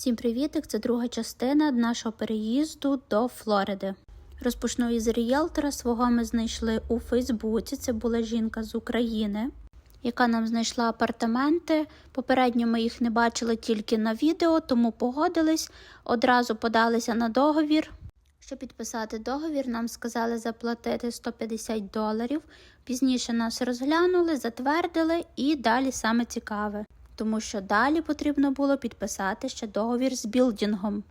Всім привітик! Це друга частина нашого переїзду до Флориди. Розпочну із ріелтора. Свого ми знайшли у Фейсбуці. Це була жінка з України, яка нам знайшла апартаменти. Попередньо ми їх не бачили тільки на відео, тому погодились. Одразу подалися на договір. Щоб підписати договір, нам сказали заплатити 150 доларів. Пізніше нас розглянули, затвердили і далі саме цікаве, тому що далі потрібно було підписати ще договір з білдингом.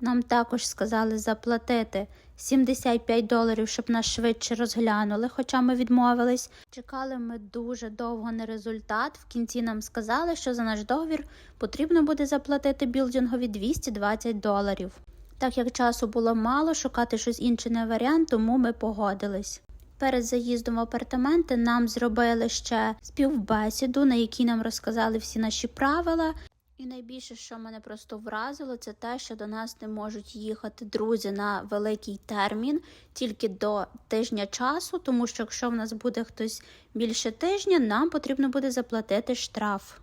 Нам також сказали заплатити 75 доларів, щоб нас швидше розглянули, хоча ми відмовились. Чекали ми дуже довго на результат. В кінці нам сказали, що за наш договір потрібно буде заплатити білдингові 220 доларів. Так як часу було мало, шукати щось інше не варіант, тому ми погодились. Перед заїздом в апартаменти нам зробили ще співбесіду, на якій нам розказали всі наші правила. І найбільше, що мене просто вразило, це те, що до нас не можуть їхати друзі на великий термін тільки до тижня часу, тому що якщо в нас буде хтось більше тижня, нам потрібно буде заплатити штраф.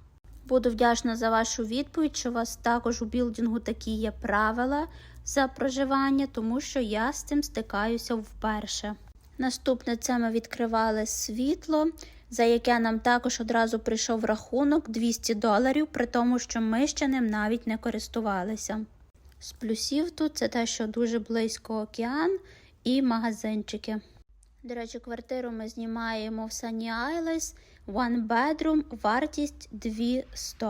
Буду вдячна за вашу відповідь, що у вас також у білдингу такі є правила за проживання, тому що я з цим стикаюся вперше. Наступне це ми відкривали світло, за яке нам також одразу прийшов рахунок 200 доларів, при тому, що ми ще ним навіть не користувалися. З плюсів тут це те, що дуже близько океан і магазинчики. До речі, квартиру ми знімаємо в Sunny Isles, One Bedroom, вартість 200.